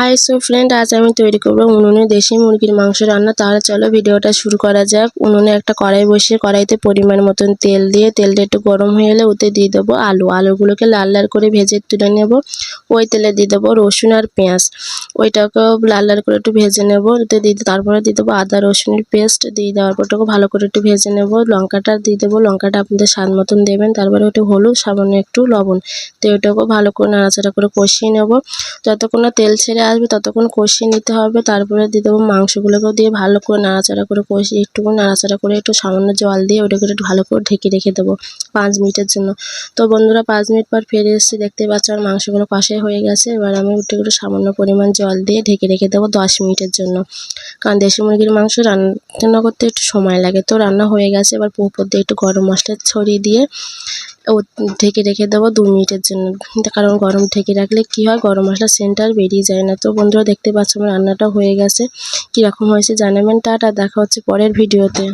High, so friend আজ আমি তৈরি করব উনুনে দেশি মুরগির মাংস রান্না। তাহলে চলো ভিডিওটা শুরু করা যাক। উনুনে একটা কড়াই বসিয়ে কড়াইতে পরিমাণ মতন তেল দিয়ে, তেলটা একটু গরম হয়ে এলে ওতে দিয়ে দেবো আলু। আলুগুলোকে লাল লাল করে ভেজে তুলে নেব। ওই তেলে দিয়ে দেবো রসুন আর পেঁয়াজ। ওইটাকেও লাল লাল করে একটু ভেজে নেব। ওতে দিয়ে তারপরে দিয়ে দেবো আদা, রসুনের পেস্ট। দিয়ে দেওয়ার পর ওটাকে ভালো করে একটু ভেজে নেব। লঙ্কাটা দিয়ে দেবো। লঙ্কাটা আপনাদের স্বাদ মতন দেবেন। তারপরে ওটা হলুদ, সামান্য একটু লবণ। তো ওটাকেও ভালো করে নাড়াচাড়া করে কষিয়ে নেব। যতক্ষণ না তেল ছেড়ে আসবে ততক্ষণ কষিয়ে নিতে হবে। তারপরে দিয়ে দেবো মাংসগুলোকেও দিয়ে ভালো করে নাড়াচাড়া করে কষিয়ে একটু নাড়াচাড়া করে একটু সামান্য জল দিয়ে ওটাকে একটু ভালো করে ঢেকে রেখে দেবো পাঁচ মিনিটের জন্য। তো বন্ধুরা পাঁচ মিনিট পর ফিরে এসেছি দেখতে পাচ্ছ আর মাংসগুলো কষাই হয়ে গেছে। এবার আমি একটু একটু সামান্য পরিমাণ জল দিয়ে ঢেকে রেখে দেবো দশ মিনিটের জন্য। কারণ দেশি মুরগির মাংস রান্না করতে একটু সময় লাগে। তো রান্না হয়ে গেছে, এবার উপর দিয়ে একটু গরম মশলা ছড়িয়ে দিয়ে ও ঢেকে রেখে দেবো দু মিনিটের জন্য। কারণ গরম ঢেকে রাখলে কি হয়? গরম মশলা সেন্টার বেরিয়ে যায় না। তো বন্ধুরা, দেখতে পাচ্ছ আমার রান্নাটা হয়ে গেছে। কীরকম হয়েছে জানাবেন। টাটা, দেখা হচ্ছে পরের ভিডিওতে